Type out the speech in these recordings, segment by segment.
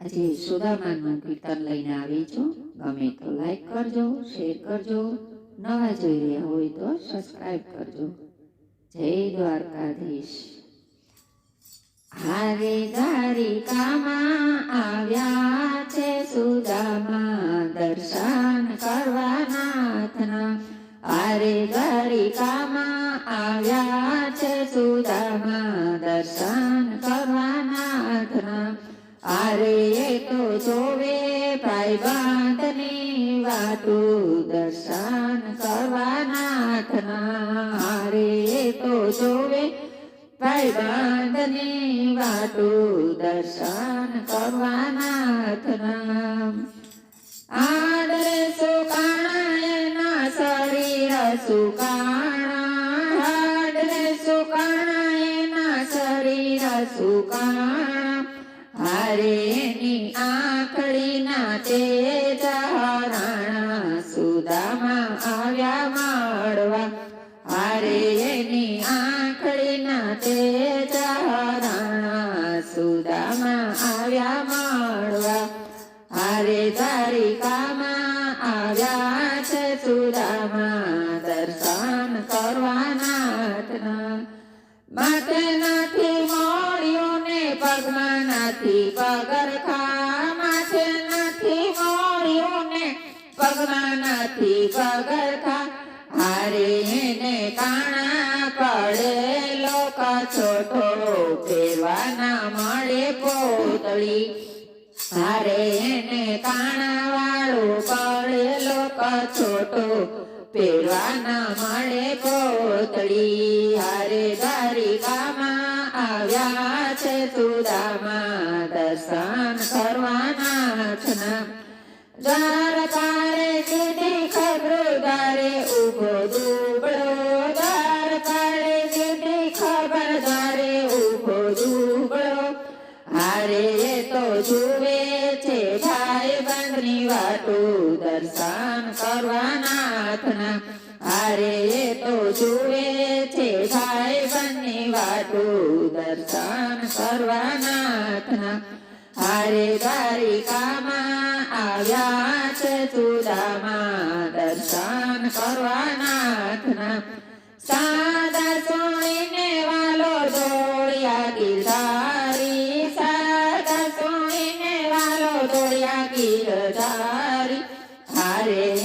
આજે સુદામાનું કીર્તન લઈને આવી છું. ગમે તો લાઈક કરજો શેર કરજો. નવા જોઈ રહ્યા હોય તો સબસ્ક્રાઈબ કરજો. જય દ્વારકાધીશ. હારે દ્વારિકામાં આવ્યા છે સુદામા દર્શન કરવા નાથના. હારે દ્વારિકામાં એ તો જોવે, ભાઈ બાંધની વાતો દર્શન કરવા નાથના અરે એ તો જોવે, ભાઈ બાંધની વાતો દર્શન કરવા નાથના આડરે સુકાણા એના શરીર સુકાણા તેજ હરાણા સુદામાં આવ્યા માળવા, હારે એની આંખડી ના તે હરાણા સુદામાં આવ્યા મળવા, હારે કામાં આવ્યા છે સુદામા દર્શન કરવાના માટે નથી મોળ્યું ને પગમાં નથી પગરખા માથે પગમાં નથી પગરખા હારે એને કાણા પડેલો કછોટો ફેરવાના મળે પોતળી. હારે એને કાણા વાળું પડેલો છોટો પેરવાના મળે પોતળી. હારે દ્વારિકામાં આવ્યા છે તુદામાં દર્શન કરવાના છના ભાઈ બંધની વાટો દર્શન કરવા નાથના તો જુએ છે ભાઈ બંધની વાટો દર્શન કરવા હારે દ્વારિકામાં આવ્યા છે સુદામા દર્શન કરવા નાથના. સાદા સોણીને વાલો દોડ્યા ગીરધારી. સાદા સોણીને વાલો દોડ્યા ગીરધારી. હારે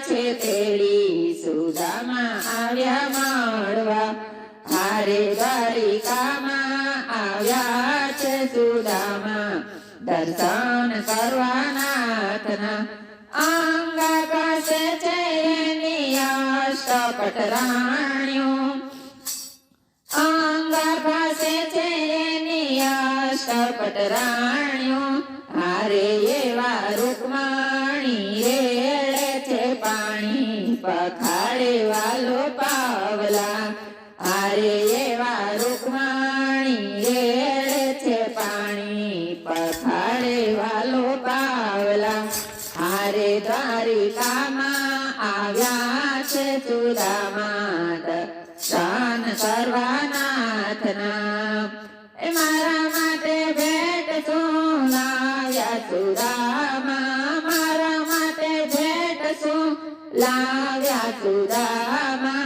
છે તેડી સુદામાં આવ્યા મળવા. હારે દ્વારિકામાં આવ્યા છે સુદામાં. દર્શન કરવા નાથના. આંગા પાસે છે એની અષ્ટપટ રાણ્યો પાસે છે એની પાણી પખાડે વાલો પાવલા. આરે એવા રૂકવાણી રેડે છે પાણી પખાડે વાલો પાવલા. આરે દ્વારિકામાં આવ્યા છે સુદામા દર્શન કરવા નાથના એ મારા લાવ્યા સુદામા.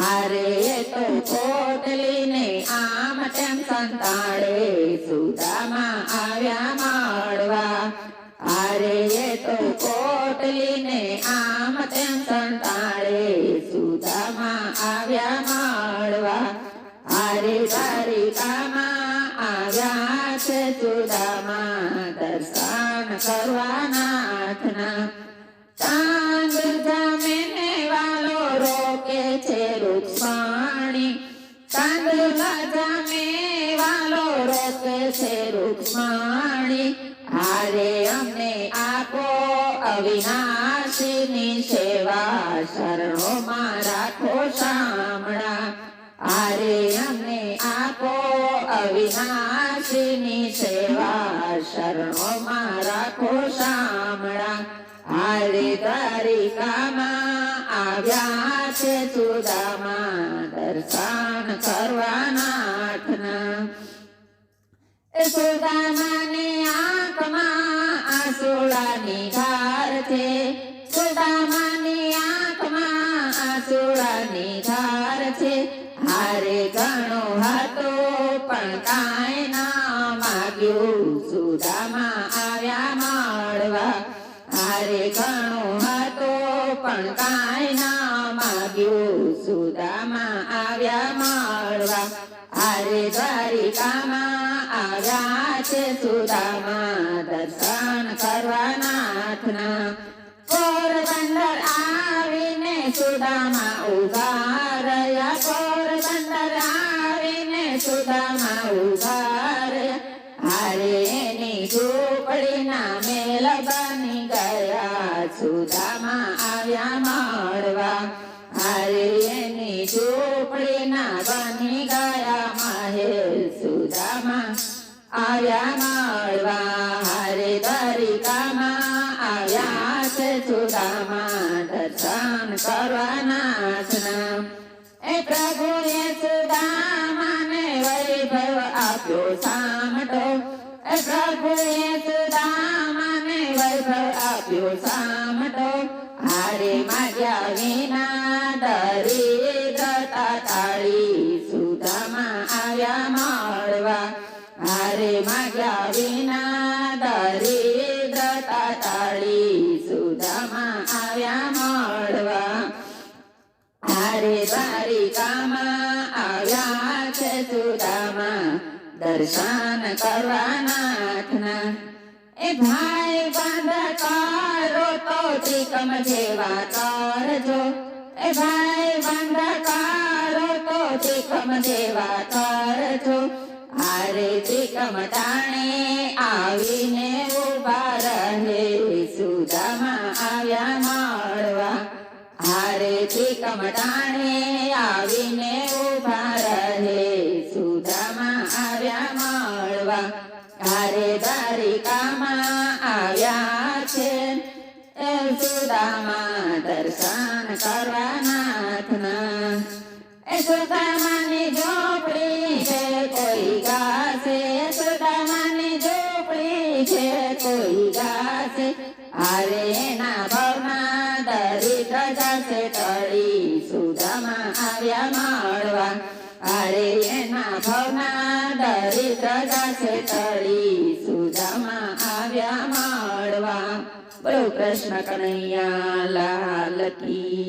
હારે તો પોટલીને આમ તેમ સંતાડે સુદામા આવ્યા માળવા. હારે તો પોટલીને આમ તેમ સંતાડે સુદામા આવ્યા માળવા. હારે તારી આવ્યા છે રૂક્ષ્મણી હારે અમને આપો અવિનાશીની સેવા. શરણોમાં રાખો શામળા. હારે અમને આપો અવિનાશીની સેવા. શરણોમાં રાખો શામળા. હારે તારી દ્વારિકામાં આવ્યા છે સુદામા. દર્શન કરવા નાથના એ સુદામાની આંખમાં આંસુડાની ધાર છે. સુદામાની આંખમાં પણ કાંઈ ના માગ્યું. સુદામા આવ્યા મળવા. આવ્યા મળવા. रे भारिकामारा च सुदा दवान्द्र आरिे सुदा उगा દર્શન કરવા નાથના એ પ્રભુએ સુદામાને વૈભવ આપ્યો સામટો એ પ્રભુએ સુદામાને વૈભવ આપ્યો સામટો હારે માગ્યા વિના દરિદ્રતા ટાળી સુદામા આવ્યા મળવા હારે માગ્યા વિના દર્શન કરવા નાથના એ ભાઈ બંધ કરો તો ત્રિકમ જેવા કરજો. એ ભાઈ બંધ કરો તો ત્રિકમ જેવા કરજો. હારે ત્રિકમ ટાણે આવીને હારે કમટાણે ટાણે આવીને ઊભા રહે. સુધામાં આવ્યા મળવા. ધારે દ્વારિકામાં આવ્યા છે. એ સુદામા દર્શન કરવા નાથના. એ સુદામાની ઝોપડી છે, કોઈ ગાશે. સુદામાની ઝોપડી છે, કોઈ ગાશે. હારે જશે સુદામાં આવ્યા માળવા. હારે એના ભવના દરિદ્ર જશે તળી સુદામાં આવ્યા માળવા. બોલો કૃષ્ણ કનૈયા લાલ કી.